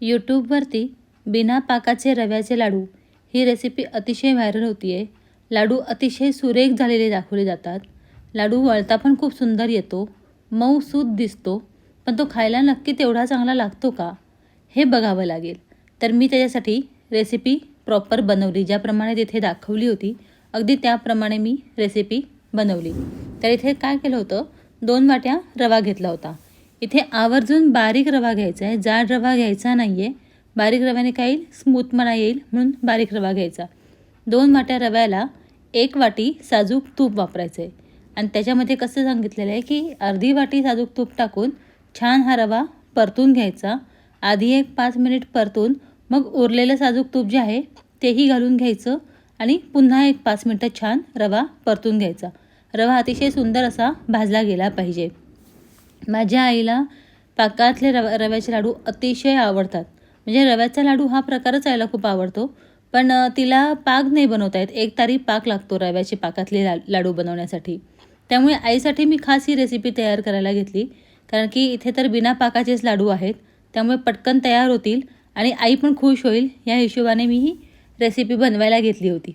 यूट्यूबवरती बिना पाकाचे रव्याचे लाडू ही रेसिपी अतिशय व्हायरल होती आहे लाडू अतिशय सुरेख झालेले दाखवले जातात. लाडू वळता पण खूप सुंदर येतो. मऊ सूत दिसतो. पण तो खायला नक्की तेवढा चांगला लागतो का? हे बघावं लागेल. तर मी त्याच्यासाठी रेसिपी प्रॉपर बनवली. ज्याप्रमाणे तिथे दाखवली होती अगदी त्याप्रमाणे मी रेसिपी बनवली. तर इथे काय केलं होतं? दोन वाट्या रवा घेतला होता. इथे आवर्जून बारीक रवा घ्यायचा आहे. जाड रवा घ्यायचा नाही आहे बारीक रव्याने काय येईल स्मूथपणा येईल म्हणून बारीक रवा घ्यायचा. दोन वाट्या रव्याला एक वाटी साजूक तूप वापरायचं आहे. आणि त्याच्यामध्ये कसं सांगितलेलं आहे की अर्धी वाटी साजूक तूप टाकून छान हा रवा परतून घ्यायचा. आधी एक पाच मिनिट परतून मग उरलेलं साजूक तूप जे आहे तेही घालून घ्यायचं आणि पुन्हा एक पाच मिनटं छान रवा परतून घ्यायचा. रवा अतिशय सुंदर असा भाजला गेला पाहिजे. माझ्या आईला पाकातले रव रव्याचे लाडू अतिशय आवडतात. म्हणजे रव्याचा लाडू हा प्रकारच आईला खूप आवडतो. पण तिला पाक नाही बनवता येत. एक तारी पाक लागतो रव्याचे पाकातले ला लाडू बनवण्यासाठी. त्यामुळे आईसाठी मी खास ही रेसिपी तयार करायला घेतली. कारण की इथे तर बिना पाकाचेच लाडू आहेत. त्यामुळे पटकन तयार होतील आणि आई पण खुश होईल. या हिशोबाने मी ही रेसिपी बनवायला घेतली होती.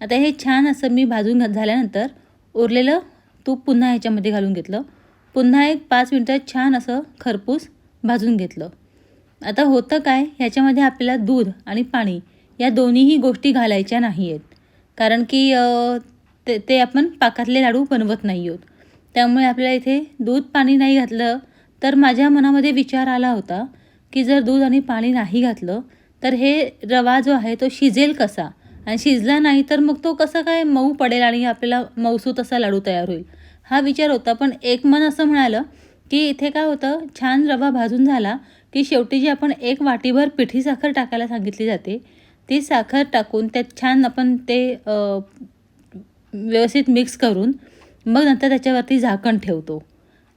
आता हे छान असं मी भाजून झाल्यानंतर उरलेलं तूप पुन्हा ह्याच्यामध्ये घालून घेतलं. पुन्हा एक पाच मिनटं छान असं खरपूस भाजून घेतलं. आता होतं काय? ह्याच्यामध्ये आपल्याला दूध आणि पाणी या दोन्हीही गोष्टी घालायच्या नाही आहेत कारण की ते ते आपण पाकातले लाडू बनवत नाही आहोत. त्यामुळे आपल्याला इथे दूध पाणी नाही घातलं. तर माझ्या मनामध्ये विचार आला होता की जर दूध आणि पाणी नाही घातलं तर हे रवा जो आहे तो शिजेल कसा? आणि शिजला नाही तर मग तो कसा काय मऊ पडेल आणि आपल्याला मऊसूत असा लाडू तयार होईल? हा विचार होता. पण एक मन असं म्हणालं की इथे काय होतं छान रवा भाजून झाला की शेवटी जी आपण एक वाटीभर पिठी साखर टाकायला सांगितली जाते ती साखर टाकून त्यात छान आपण ते व्यवस्थित मिक्स करून मग नंतर त्याच्यावरती झाकण ठेवतो.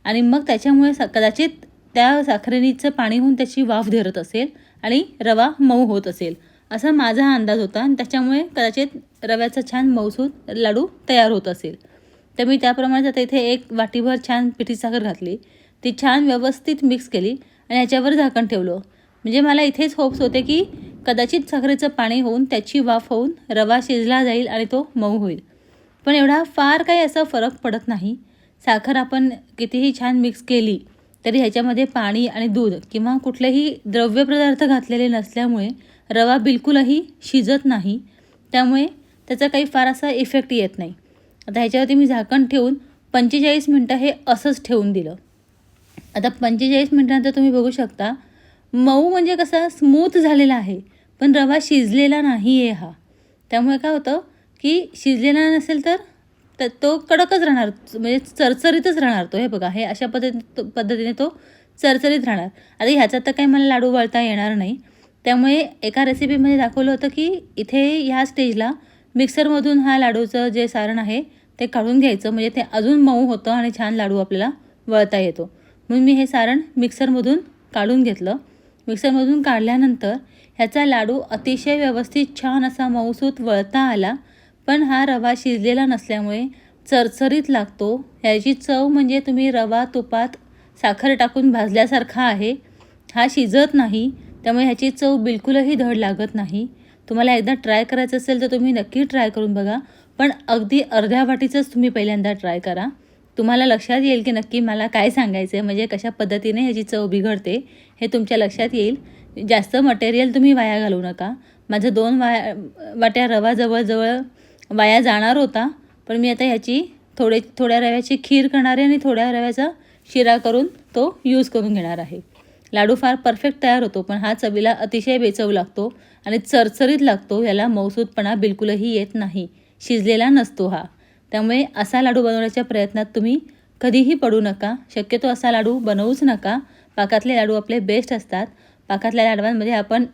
आणि मग त्याच्यामुळे सा कदाचित त्या साखरेनीचं पाणी होऊन त्याची वाफ धरत असेल आणि रवा मऊ होत असेल असा माझा अंदाज होता. आणि त्याच्यामुळे कदाचित रव्याचा छान मऊसूद लाडू तयार होत असेल. तर मी त्याप्रमाणे आता इथे एक वाटीभर छान पिठी साखर घातली. ती छान व्यवस्थित मिक्स केली आणि ह्याच्यावर झाकण ठेवलं. म्हणजे मला इथेच होप्स होते की कदाचित साखरेचं पाणी होऊन त्याची वाफ होऊन रवा शिजला जाईल आणि तो मऊ होईल. पण एवढा फार काही असा फरक पडत नाही. साखर आपण कितीही छान मिक्स केली तरी ह्याच्यामध्ये पाणी आणि दूध किंवा कुठलेही द्रव्य पदार्थ घातलेले नसल्यामुळे रवा बिलकुलही शिजत नाही. त्यामुळे त्याचा काही फार असा इफेक्ट येत नाही. आता ह्याच्यावरती मी झाकण ठेवून पंचेचाळीस मिनटं हे असंच ठेवून दिलं. आता पंचेचाळीस मिनटानंतर तुम्ही बघू शकता मऊ म्हणजे कसा स्मूथ झालेला आहे पण रवा शिजलेला नाही आहे हा. त्यामुळे काय होतं की शिजलेला नसेल तर त- तो कडकच राहणार म्हणजे चरचरीतच राहणार तो. हे बघा हे अशा पद्धती पद्धतीने तो चरचरीत राहणार. आता ह्याचा तर काही मला लाडू वळता येणार नाही. त्यामुळे एका रेसिपीमध्ये दाखवलं होतं की इथे ह्या स्टेजला मिक्सरमधून हा लाडूचं जे सारण आहे ते काढून घ्यायचं. म्हणजे ते अजून मऊ होतं आणि छान लाडू आपल्याला वळता येतो. म्हणून मी हे सारण मिक्सरमधून काढून घेतलं. मिक्सरमधून काढल्यानंतर ह्याचा लाडू अतिशय व्यवस्थित छान असा मऊसूत वळता आला. पण हा रवा शिजलेला नसल्यामुळे चरचरीत लागतो. ह्याची चव म्हणजे तुम्ही रवा तुपात साखर टाकून भाजल्यासारखा आहे. हा शिजत नाही. त्यामुळे ह्याची चव बिलकुलही धड लागत नाही. तुम्हाला एकदा ट्राय करायचं असेल तर तुम्ही नक्की ट्राय करून बघा. पण अगदी अर्ध्या वाटीचंच तुम्ही पहिल्यांदा ट्राय करा. तुम्हाला लक्षात येईल की नक्की मला काय सांगायचं आहे म्हणजे कशा पद्धतीने ह्याची चव बिघडते हे तुमच्या लक्षात येईल. जास्त मटेरियल तुम्ही वाया घालू नका. माझं दोन वाया वाट्या रवा जवळजवळ वाया जाणार होता पण मी आता ह्याची थोडे थोड्या रव्याची खीर करणार आहे आणि थोड्या रव्याचा शिरा करून तो यूज करून घेणार आहे. लाडू फार परफेक्ट तयार होतो पण हा चवीला अतिशय बेचव लागतो आणि चरचरीत लागतो याला मौसूदपणा बिलकुलही येत नाही शिजलेला नसतो हा. त्यामुळे असा लाडू बनवण्याच्या प्रयत्नात तुम्ही कधीही पडू नका शक्यतो असा लाडू बनवूच नका. पाकातले लाडू आपले बेस्ट असतात. पाकातल्या लाडवांमध्ये आपण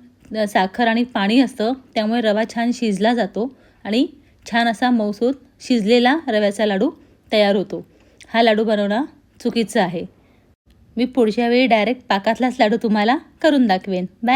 साखर आणि पाणी असतं त्यामुळे रवा छान शिजला जातो आणि छान असा मौसूद शिजलेला रव्याचा लाडू तयार होतो. हा लाडू बनवणं चुकीचं आहे. मी पुढच्या वेळी डायरेक्ट पाकातलाच लाडू तुम्हाला करून दाखवेन. बाय